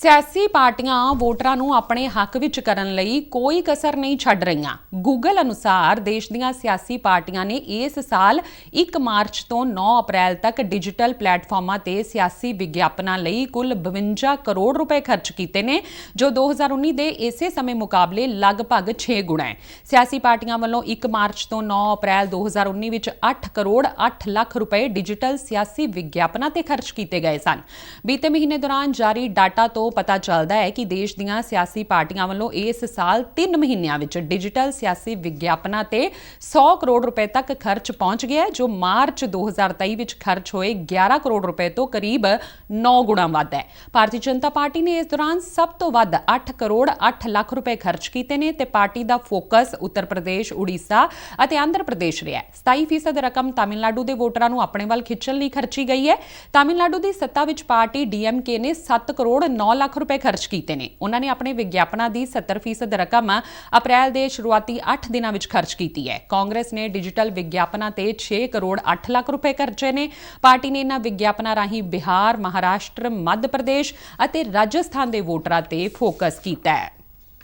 ਸਿਆਸੀ ਪਾਰਟੀਆਂ ਵੋਟਰਾਂ ਨੂੰ ਆਪਣੇ ਹੱਕ ਵਿੱਚ ਕਰਨ ਲਈ ਕੋਈ ਕਸਰ ਨਹੀਂ ਛੱਡ ਰਹੀਆਂ। ਗੂਗਲ ਅਨੁਸਾਰ ਦੇਸ਼ ਦੀਆਂ ਸਿਆਸੀ ਪਾਰਟੀਆਂ ਨੇ ਇਸ ਸਾਲ 1 ਮਾਰਚ ਤੋਂ 9 ਅਪ੍ਰੈਲ ਤੱਕ ਡਿਜੀਟਲ ਪਲੇਟਫਾਰਮਾਂ ਤੇ ਸਿਆਸੀ ਵਿਗਿਆਪਨਾਂ ਲਈ ਕੁੱਲ 52 ਕਰੋੜ ਰੁਪਏ ਖਰਚ ਕੀਤੇ ਨੇ, ਜੋ 2019 ਦੇ ਇਸੇ ਸਮੇਂ ਮੁਕਾਬਲੇ ਲਗਭਗ 6 ਗੁਣਾ ਹੈ। ਸਿਆਸੀ ਪਾਰਟੀਆਂ ਵੱਲੋਂ 1 ਮਾਰਚ ਤੋਂ 9 ਅਪ੍ਰੈਲ 2019 ਵਿੱਚ 8 ਕਰੋੜ 8 ਲੱਖ ਰੁਪਏ ਡਿਜੀਟਲ ਸਿਆਸੀ ਵਿਗਿਆਪਨਾਂ ਤੇ ਖਰਚ ਕੀਤੇ ਗਏ ਸਨ। ਬੀਤੇ ਮਹੀਨੇ ਦੌਰਾਨ ਜਾਰੀ ਡਾਟਾ ਤੋਂ ਪਤਾ ਚੱਲਦਾ ਹੈ ਕਿ ਦੇਸ਼ ਦੀਆਂ ਸਿਆਸੀ ਪਾਰਟੀਆਂ ਵੱਲੋਂ ਇਸ ਸਾਲ 3 ਮਹੀਨਿਆਂ ਵਿੱਚ ਡਿਜੀਟਲ ਸਿਆਸੀ ਵਿਗਿਆਪਨਾਂ ਤੇ 100 ਕਰੋੜ ਰੁਪਏ ਤੱਕ ਖਰਚ ਪਹੁੰਚ ਗਿਆ ਹੈ, ਜੋ ਮਾਰਚ 2023 ਵਿੱਚ ਖਰਚ ਹੋਏ 11 ਕਰੋੜ ਰੁਪਏ ਤੋਂ ਕਰੀਬ 9 ਗੁਣਾ ਵੱਧ ਹੈ। ਭਾਰਤੀ ਜਨਤਾ ਪਾਰਟੀ ਨੇ ਇਸ ਦੌਰਾਨ ਸਭ ਤੋਂ ਵੱਧ 8 ਕਰੋੜ 8 ਲੱਖ ਰੁਪਏ ਖਰਚ ਕੀਤੇ ਨੇ ਤੇ ਪਾਰਟੀ ਦਾ ਫੋਕਸ ਉੱਤਰ ਪ੍ਰਦੇਸ਼, ਉੜੀਸਾ ਅਤੇ ਆਂਧਰ ਪ੍ਰਦੇਸ਼ ਰਿਹਾ ਹੈ। 27% ਰਕਮ ਤਾਮਿਲਨਾਡੂ ਦੇ ਵੋਟਰਾਂ ਨੂੰ ਆਪਣੇ ਵੱਲ ਖਿੱਚਣ ਲਈ ਖਰਚੀ ਗਈ ਹੈ। ਤਾਮਿਲਨਾਡੂ ਦੀ ਸੱਤਾ ਵਿੱਚ ਪਾਰਟੀ ਡੀਐਮਕੇ ਨੇ 7 ਕਰੋੜ 9 ਲੱਖ ਰੁਪਏ ਖਰਚ ਕੀਤੇ ਨੇ। ਉਹਨਾਂ ਨੇ ਆਪਣੇ ਵਿਗਿਆਪਨਾਂ ਦੀ 70% ਰਕਮ ਅਪ੍ਰੈਲ ਦੇ ਸ਼ੁਰੂਆਤੀ 8 ਦਿਨਾਂ ਵਿੱਚ ਖਰਚ ਕੀਤੀ ਹੈ। ਕਾਂਗਰਸ ਨੇ ਡਿਜੀਟਲ ਵਿਗਿਆਪਨਾਂ ਤੇ 6 ਕਰੋੜ 8 ਲੱਖ ਰੁਪਏ ਖਰਚੇ ਨੇ। ਪਾਰਟੀ ਨੇ ਇਹਨਾਂ ਵਿਗਿਆਪਨਾਂ ਰਾਹੀਂ ਬਿਹਾਰ, ਮਹਾਰਾਸ਼ਟਰ, ਮੱਧ ਪ੍ਰਦੇਸ਼ ਅਤੇ ਰਾਜਸਥਾਨ ਦੇ ਵੋਟਰਾਂ ਤੇ ਫੋਕਸ ਕੀਤਾ ਹੈ।